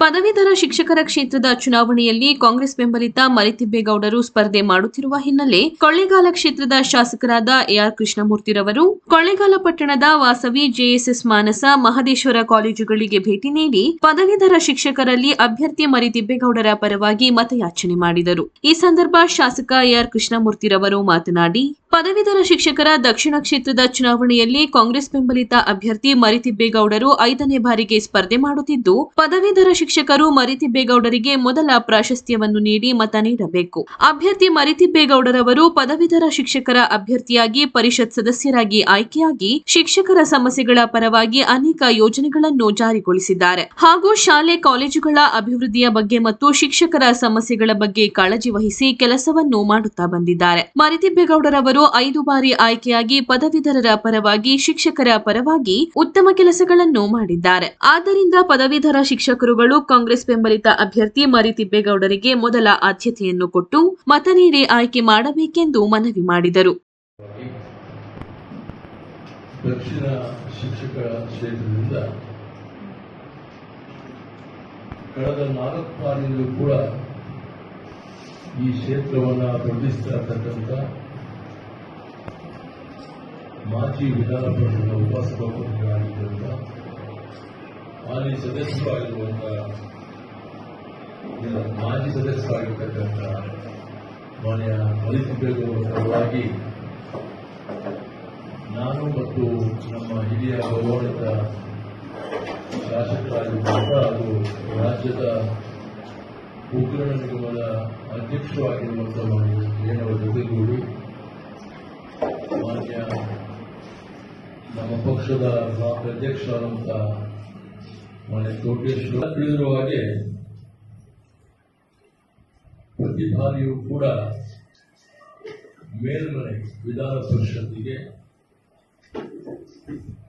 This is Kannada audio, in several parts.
ಪದವೀಧರ ಶಿಕ್ಷಕರ ಕ್ಷೇತ್ರದ ಚುನಾವಣೆಯಲ್ಲಿ ಕಾಂಗ್ರೆಸ್ ಬೆಂಬಲಿತ ಮರಿತಿಬ್ಬೇಗೌಡರು ಸ್ಪರ್ಧೆ ಮಾಡುತ್ತಿರುವ ಹಿನ್ನೆಲೆ ಕೊಳ್ಳೇಗಾಲ ಕ್ಷೇತ್ರದ ಶಾಸಕರಾದ ಎಆರ್ ಕೃಷ್ಣಮೂರ್ತಿರವರು ಕೊಳ್ಳೇಗಾಲ ಪಟ್ಟಣದ ವಾಸವಿ ಜೆಎಸ್ಎಸ್ ಮಾನಸ ಮಹದೇಶ್ವರ ಕಾಲೇಜುಗಳಿಗೆ ಭೇಟಿ ನೀಡಿ ಪದವೀಧರ ಶಿಕ್ಷಕರಲ್ಲಿ ಅಭ್ಯರ್ಥಿ ಮರಿತಿಬ್ಬೇಗೌಡರ ಪರವಾಗಿ ಮತಯಾಚನೆ ಮಾಡಿದರು. ಈ ಸಂದರ್ಭ ಶಾಸಕ ಎಆರ್ ಕೃಷ್ಣಮೂರ್ತಿರವರು ಮಾತನಾಡಿ ಪದವೀಧರ ಶಿಕ್ಷಕರ ದಕ್ಷಿಣ ಕ್ಷೇತ್ರದ ಚುನಾವಣೆಯಲ್ಲಿ ಕಾಂಗ್ರೆಸ್ ಬೆಂಬಲಿತ ಅಭ್ಯರ್ಥಿ ಮರಿತಿಬ್ಬೇಗೌಡರು ಐದನೇ ಬಾರಿಗೆ ಸ್ಪರ್ಧೆ ಮಾಡುತ್ತಿದ್ದು, ಪದವೀಧರ ಶಿಕ್ಷಕರು ಮರಿತಿಬ್ಬೇಗೌಡರಿಗೆ ಮೊದಲ ಪ್ರಾಶಸ್ತ್ಯವನ್ನು ನೀಡಿ ಮತ ನೀಡಬೇಕು. ಅಭ್ಯರ್ಥಿ ಮರಿತಿಬ್ಬೇಗೌಡರವರು ಪದವೀಧರ ಶಿಕ್ಷಕರ ಅಭ್ಯರ್ಥಿಯಾಗಿ ಪರಿಷತ್ ಸದಸ್ಯರಾಗಿ ಆಯ್ಕೆಯಾಗಿ ಶಿಕ್ಷಕರ ಸಮಸ್ಯೆಗಳ ಪರವಾಗಿ ಅನೇಕ ಯೋಜನೆಗಳನ್ನು ಜಾರಿಗೊಳಿಸಿದ್ದಾರೆ. ಹಾಗೂ ಶಾಲೆ, ಕಾಲೇಜುಗಳ ಅಭಿವೃದ್ಧಿಯ ಬಗ್ಗೆ ಮತ್ತು ಶಿಕ್ಷಕರ ಸಮಸ್ಯೆಗಳ ಬಗ್ಗೆ ಕಾಳಜಿ ವಹಿಸಿ ಕೆಲಸವನ್ನು ಮಾಡುತ್ತಾ ಬಂದಿದ್ದಾರೆ. ಮರಿತಿಬ್ಬೇಗೌಡರವರು ಐದು ಬಾರಿ ಆಯ್ಕೆಯಾಗಿ ಪದವೀಧರರ ಪರವಾಗಿ ಶಿಕ್ಷಕರ ಪರವಾಗಿ ಉತ್ತಮ ಕೆಲಸಗಳನ್ನು ಮಾಡಿದ್ದಾರೆ. ಆದ್ದರಿಂದ ಪದವೀಧರ ಶಿಕ್ಷಕರುಗಳು ಕಾಂಗ್ರೆಸ್ ಬೆಂಬಲಿತ ಅಭ್ಯರ್ಥಿ ಮರಿತಿಬ್ಬೇಗೌಡರಿಗೆ ಮೊದಲ ಆದ್ಯತೆಯನ್ನು ಕೊಟ್ಟು ಮತ ನೀಡಿ ಆಯ್ಕೆ ಮಾಡಬೇಕೆಂದು ಮನವಿ ಮಾಡಿದರು. ದಕ್ಷಿಣ ಶಿಕ್ಷಕ ಕ್ಷೇತ್ರದಿಂದ ಕಳೆದ ನಾಲ್ಕು ಬಾರಿಯಲ್ಲೂ ಕೂಡ ಈ ಕ್ಷೇತ್ರವನ್ನು ಇರ್ತಕ್ಕಂಥ ಮಾಜಿ ವಿಧಾನ ಪರಿಷತ್ನ ಉಪಸಭಾಪತಿಗಳಾಗಿದ್ದರಿಂದ ಮಾಜಿ ಸದಸ್ಯರಾಗಿರುವಂಥ ಮಾಜಿ ಸದಸ್ಯರಾಗಿರ್ತಕ್ಕಂಥ ಮಾನ್ಯ ಮಲಿತಿಬ್ಬೇಗೌಡರ ಪರವಾಗಿ ನಾನು ಮತ್ತು ನಮ್ಮ ಹಿರಿಯ ಗೌರವಿತ ಶಾಸಕರಾಗಿರುವಂಥ ಹಾಗೂ ರಾಜ್ಯದ ಉಗ್ರಣ ನಿಗಮದ ಅಧ್ಯಕ್ಷವಾಗಿರುವಂಥ ಮಾನ್ಯ ಜೊತೆಗೂಡಿ ಮಾನ್ಯ ನಮ್ಮ ಪಕ್ಷದ ಬ್ಲಾಕ್ ಅಧ್ಯಕ್ಷರಾದಂಥ ಮಾನ್ಯ ಕೋಟೇಶ್ವರ ತಿಳಿದಿರುವ ಹಾಗೆ ಪ್ರತಿ ಬಾರಿಯೂ ಕೂಡ ಮೇಲ್ಮನೆ ವಿಧಾನ ಪರಿಷತ್ತಿಗೆ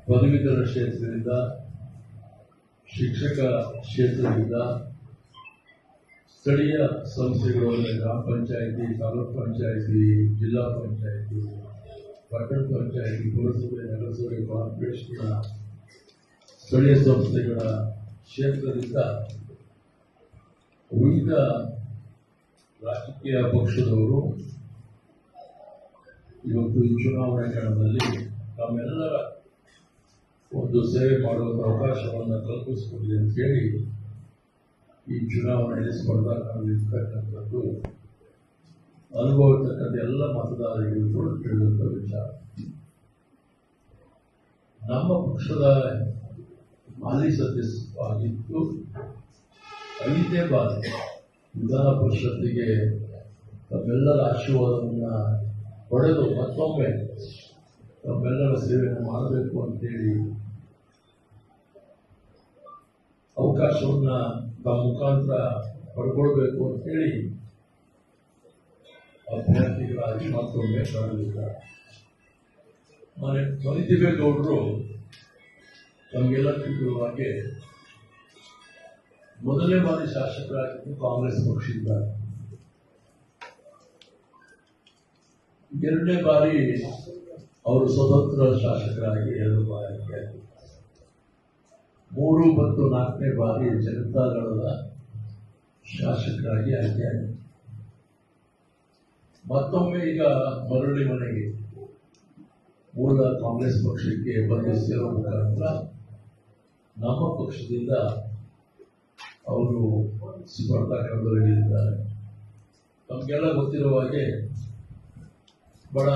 ಪದವೀಧರ ಕ್ಷೇತ್ರದಿಂದ, ಶಿಕ್ಷಕ ಕ್ಷೇತ್ರದಿಂದ, ಸ್ಥಳೀಯ ಸಂಸ್ಥೆಗಳು ಗ್ರಾಮ ಪಂಚಾಯಿತಿ, ತಾಲೂಕ್ ಪಂಚಾಯಿತಿ, ಜಿಲ್ಲಾ ಪಂಚಾಯಿತಿ ಪಟ್ಟಣ ಪಂಚಾಯಿತಿ, ಪುರಸಭೆ, ನಗರಸಭೆ ಕಾರ್ಪೊರೇಷನ್ನ ಸ್ಥಳೀಯ ಸಂಸ್ಥೆಗಳ ಕ್ಷೇತ್ರದಿಂದ ವಿವಿಧ ರಾಜಕೀಯ ಪಕ್ಷದವರು ಇವತ್ತು ಈ ಚುನಾವಣೆ ಕಣದಲ್ಲಿ ತಮ್ಮೆಲ್ಲರ ಒಂದು ಸೇವೆ ಮಾಡುವ ಅವಕಾಶವನ್ನು ಕಲ್ಪಿಸಿಕೊಂಡಿದೆ ಅಂತೇಳಿ ಈ ಚುನಾವಣೆಯಲ್ಲಿ ಸ್ಪರ್ಧಾಕರಲ್ಲಿರ್ತಕ್ಕಂಥದ್ದು ಅನುಭವ ಇರ್ತಕ್ಕಂಥ ಎಲ್ಲ ಮತದಾರರಿಗೂ ಕೂಡ ತಿಳಿದಂಥ ವಿಚಾರ. ನಮ್ಮ ಪಕ್ಷದ ಮಾಜಿ ಸದಸ್ಯವಾಗಿದ್ದು ಐದೇ ಬಾರಿ ವಿಧಾನ ಪರಿಷತ್ತಿಗೆ ತಮ್ಮೆಲ್ಲರ ಆಶೀರ್ವಾದವನ್ನು ಪಡೆದು ಮತ್ತೊಮ್ಮೆ ತಮ್ಮೆಲ್ಲರ ಸೇವೆಯನ್ನು ಮಾಡಬೇಕು ಅಂತೇಳಿ ಅವಕಾಶವನ್ನು ತಮ್ಮ ಮುಖಾಂತರ ಪಡ್ಕೊಳ್ಬೇಕು ಅಂತೇಳಿ ಅಭ್ಯರ್ಥಿಗಳಾಗಿ ಮತ್ತೊಮ್ಮೆ ಕರೆದಿದ್ದಾರೆ ಮನೆ ಮನಿತಿಬೇಗೌಡರು ತಮಗೆಲ್ಲ ತಿಳಿದಿರುವ ಹಾಗೆ ಮೊದಲನೇ ಬಾರಿ ಶಾಸಕರಾಗಿದ್ದು ಕಾಂಗ್ರೆಸ್ ಪಕ್ಷದಿಂದ ಎರಡನೇ ಬಾರಿ ಅವರು ಸ್ವತಂತ್ರ ಶಾಸಕರಾಗಿ ಎರಡು ಬಾರಿ ಆಯ್ಕೆಯಾಗಿದ್ದಾರೆ. ಮೂರು ಮತ್ತು ನಾಲ್ಕನೇ ಬಾರಿ ಜನತಾದಳದ ಶಾಸಕರಾಗಿ ಆಯ್ಕೆಯಾಗಿದ್ದಾರೆ ಮತ್ತೊಮ್ಮೆ ಈಗ ಮರಳಿ ಮನೆಗೆ ಮೂಲ ಕಾಂಗ್ರೆಸ್ ಪಕ್ಷಕ್ಕೆ ಬಂದು ಸೇರುವ ಮುಖಾಂತರ ನಮ್ಮ ಪಕ್ಷದಿಂದ ಅವರು ಸ್ಪರ್ಧಾ ಕಣದಲ್ಲಿದ್ದಾರೆ ನಮಗೆಲ್ಲ ಗೊತ್ತಿರುವ ಹಾಗೆ ಬಹಳ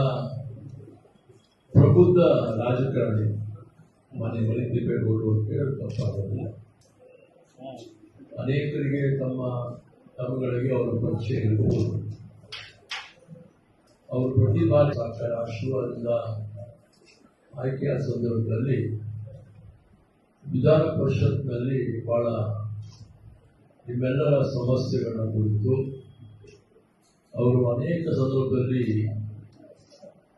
ಪ್ರಬುದ್ಧ ರಾಜಕಾರಣಿ ಮನೆ ಮರಿತಿಬೇಗೌಡರು ಅಂತ ಹೇಳಿ ತಪ್ಪಾಗೋದಿಲ್ಲ. ಅನೇಕರಿಗೆ ತಮ್ಮ ತಮ್ಮಗಳಿಗೆ ಅವರ ಪರಿಚಯ ಇರಬಹುದು ಅವರು ಪ್ರತಿ ಬಾರಿ ಸಾಕಾರ ಆಶೀರ್ವಾದದಿಂದ ಆಯ್ಕೆಯ ಸಂದರ್ಭದಲ್ಲಿ ವಿಧಾನ ಪರಿಷತ್ನಲ್ಲಿ ಬಹಳ ನಿಮ್ಮೆಲ್ಲರ ಸಮಸ್ಯೆಗಳನ್ನ ಕುರಿತು ಅವರು ಅನೇಕ ಸಂದರ್ಭದಲ್ಲಿ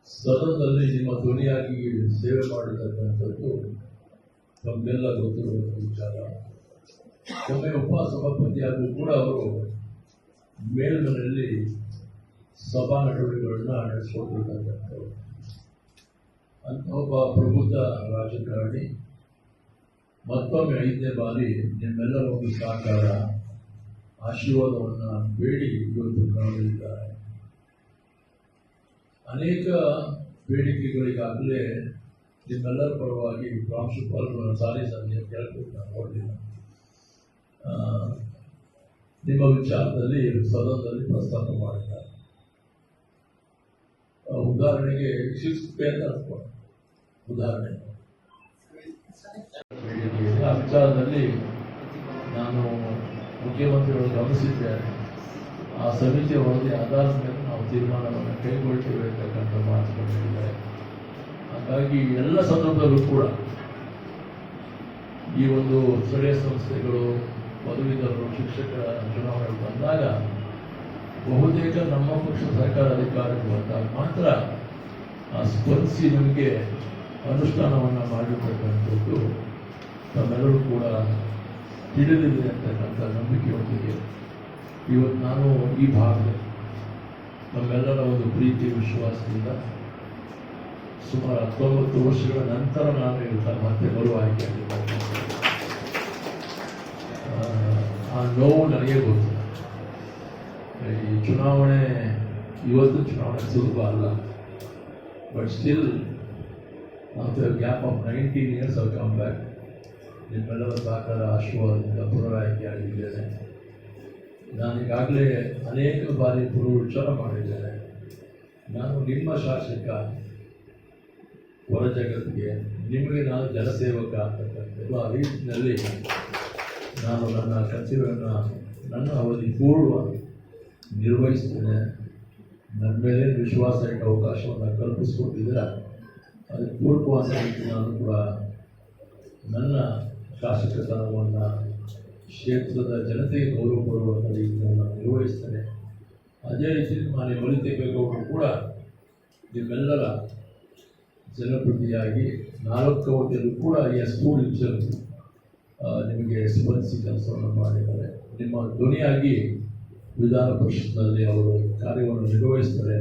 ಸದನದಲ್ಲಿ ನಿಮ್ಮ ಧ್ವನಿಯಾಗಿ ಸೇವೆ ಮಾಡಿರ್ತಕ್ಕಂಥದ್ದು ನಮಗೆಲ್ಲ ಗೊತ್ತಿರುವಂಥ ವಿಚಾರ. ಒಮ್ಮೆ ಉಪಸಭಾಪತಿಯಾಗೂ ಕೂಡ ಅವರು ಮೇಲ್ಮನೆಯಲ್ಲಿ ಸಭಾ ನಡವಳಿಕೆಗಳನ್ನ ನಡೆಸಿಕೊಟ್ಟಿರ್ತಕ್ಕಂಥವ್ರು ಅಂತ ಒಬ್ಬ ಪ್ರಬುದ್ಧ ರಾಜಕಾರಣಿ ಮತ್ತೊಮ್ಮೆ ಐದನೇ ಬಾರಿ ನಿಮ್ಮೆಲ್ಲರ ಒಂದು ಸಹಕಾರ ಆಶೀರ್ವಾದವನ್ನು ಬೇಡಿ ಇವತ್ತು ಕಾಣಲಿದ್ದಾರೆ. ಅನೇಕ ಬೇಡಿಕೆಗಳಿಗಾಗಲೇ ನಿಮ್ಮೆಲ್ಲರ ಪರವಾಗಿ ಪ್ರಾಂಶುಪಾಲರನ್ನು ಸಾರಿ ಸಂಜೆ ಕೇಳ್ಕೊಂಡು ನಾನು ನೋಡಲಿಲ್ಲ ಆ, ನಿಮ್ಮ ವಿಚಾರದಲ್ಲಿ ಸದನದಲ್ಲಿ ಪ್ರಸ್ತಾಪ ಮಾಡಿದ್ದಾರೆ. ಉದಾಹರಣೆಗೆ ಸಿಕ್ಸ್ ಪೇ. ಉದಾಹರಣೆ. ವಿಚಾರದಲ್ಲಿ ನಾನು ಮುಖ್ಯಮಂತ್ರಿಗಳು ಗಮನಿಸಿದ್ದೇನೆ. ಆ ಸಮಿತಿಯ ವರದಿ ಆಧಾರದ ಮೇಲೆ ನಾವು ತೀರ್ಮಾನವನ್ನು ಕೈಗೊಳ್ತೇವೆ ಅಂತಕ್ಕಂಥ ಮಾತುಗಳು ಹಾಗಾಗಿ ಎಲ್ಲ ಸಂದರ್ಭದಲ್ಲೂ ಕೂಡ ಈ ಒಂದು ಸ್ಥಳೀಯ ಸಂಸ್ಥೆಗಳು, ಪದವೀಧರರು, ಶಿಕ್ಷಕರ ಚುನಾವಣೆಗಳು ಬಂದಾಗ ಬಹುತೇಕ ನಮ್ಮ ಪಕ್ಷ ಸರ್ಕಾರ ಅಧಿಕಾರಕ್ಕೆ ಬಂದಾಗ ಮಾತ್ರ ಆ ಸ್ಪರ್ಧಿಸಿ ನಮಗೆ ಅನುಷ್ಠಾನವನ್ನು ಮಾಡಿರ್ತಕ್ಕಂಥದ್ದು ತಮ್ಮೆಲ್ಲರೂ ಕೂಡ ತಿಳಿದಿದೆ ಅಂತಕ್ಕಂಥ ನಂಬಿಕೆಯೊಂದಿಗೆ ಇವತ್ತು ನಾನು ಈ ಭಾಗ ನಮ್ಮೆಲ್ಲರ ಒಂದು ಪ್ರೀತಿ ವಿಶ್ವಾಸದಿಂದ ಸುಮಾರು ಹತ್ತೊಂಬತ್ತು ವರ್ಷಗಳ ನಂತರ ನಾನು ಇವತ್ತು ಮತ್ತೆ ಬರುವ ಆಯ್ಕೆ ಆ ನೋವು ನನಗೆ ಗೊತ್ತು ಈ ಚುನಾವಣೆ, ಇವತ್ತು ಚುನಾವಣೆ ಸುಲಭ ಅಲ್ಲ. But still after gap of nineteen years of come back ನಿಮ್ಮೆಲ್ಲರ ಸಹಕಾರ ಆಶೀರ್ವಾದದಿಂದ ಪುನರಾಯ್ಕೆಯಾಗಿದ್ದೇನೆ ನಾನು ಈಗಾಗಲೇ ಅನೇಕ ಬಾರಿ ಪುನರುಚ್ಚಾರ ಮಾಡಿದ್ದೇನೆ. ನಾನು ನಿಮ್ಮ ಶಾಸಕ, ಹೊರ ಜಗತ್ತಿಗೆ, ನಿಮಗೆ ನಾನು ಜನಸೇವಕ ಅಂತಕ್ಕಂಥ ಆ ರೀತಿಯಲ್ಲಿ ನಾನು ನನ್ನ ಕರ್ತವ್ಯವನ್ನು, ನನ್ನ ಅವಧಿ ಪೂರ್ವ ನಿರ್ವಹಿಸ್ತೇನೆ. ನನ್ನ ಮೇಲೆ ವಿಶ್ವಾಸ ಇಟ್ಟ ಅವಕಾಶವನ್ನು ಕಲ್ಪಿಸಿಕೊಟ್ಟಿದ್ದೀರ ಅದಕ್ಕೆ ಪೂರಕವಾದ ರೀತಿ ನಾನು ಕೂಡ ನನ್ನ ಶಾಸಕತನವನ್ನು ಕ್ಷೇತ್ರದ ಜನತೆಗೆ ಗೌರವ ಕೊಡುವಂಥ ರೀತಿಯನ್ನು ನಾನು ನಿರ್ವಹಿಸ್ತೇನೆ. ಅದೇ ರೀತಿ ಮಾನ್ಯ ಅವರು ಕೂಡ ನಿಮ್ಮೆಲ್ಲರ ಜನಪ್ರತಿಯಾಗಿ ನಾಲ್ಕು ಅವಧಿಯಲ್ಲೂ ಕೂಡ ಎಸ್ ಸ್ಕೂಲ್ ಡಿವಿಷನ್ ನಿಮಗೆ ಸ್ಪಂದಿಸಿ ಕೆಲಸವನ್ನು ಮಾಡಿದ್ದಾರೆ. ನಿಮ್ಮ ಧ್ವನಿಯಾಗಿ ವಿಧಾನ ಪರಿಷತ್ನಲ್ಲಿ ಅವರು ಕಾರ್ಯವನ್ನು ನಿರ್ವಹಿಸ್ತಾರೆ.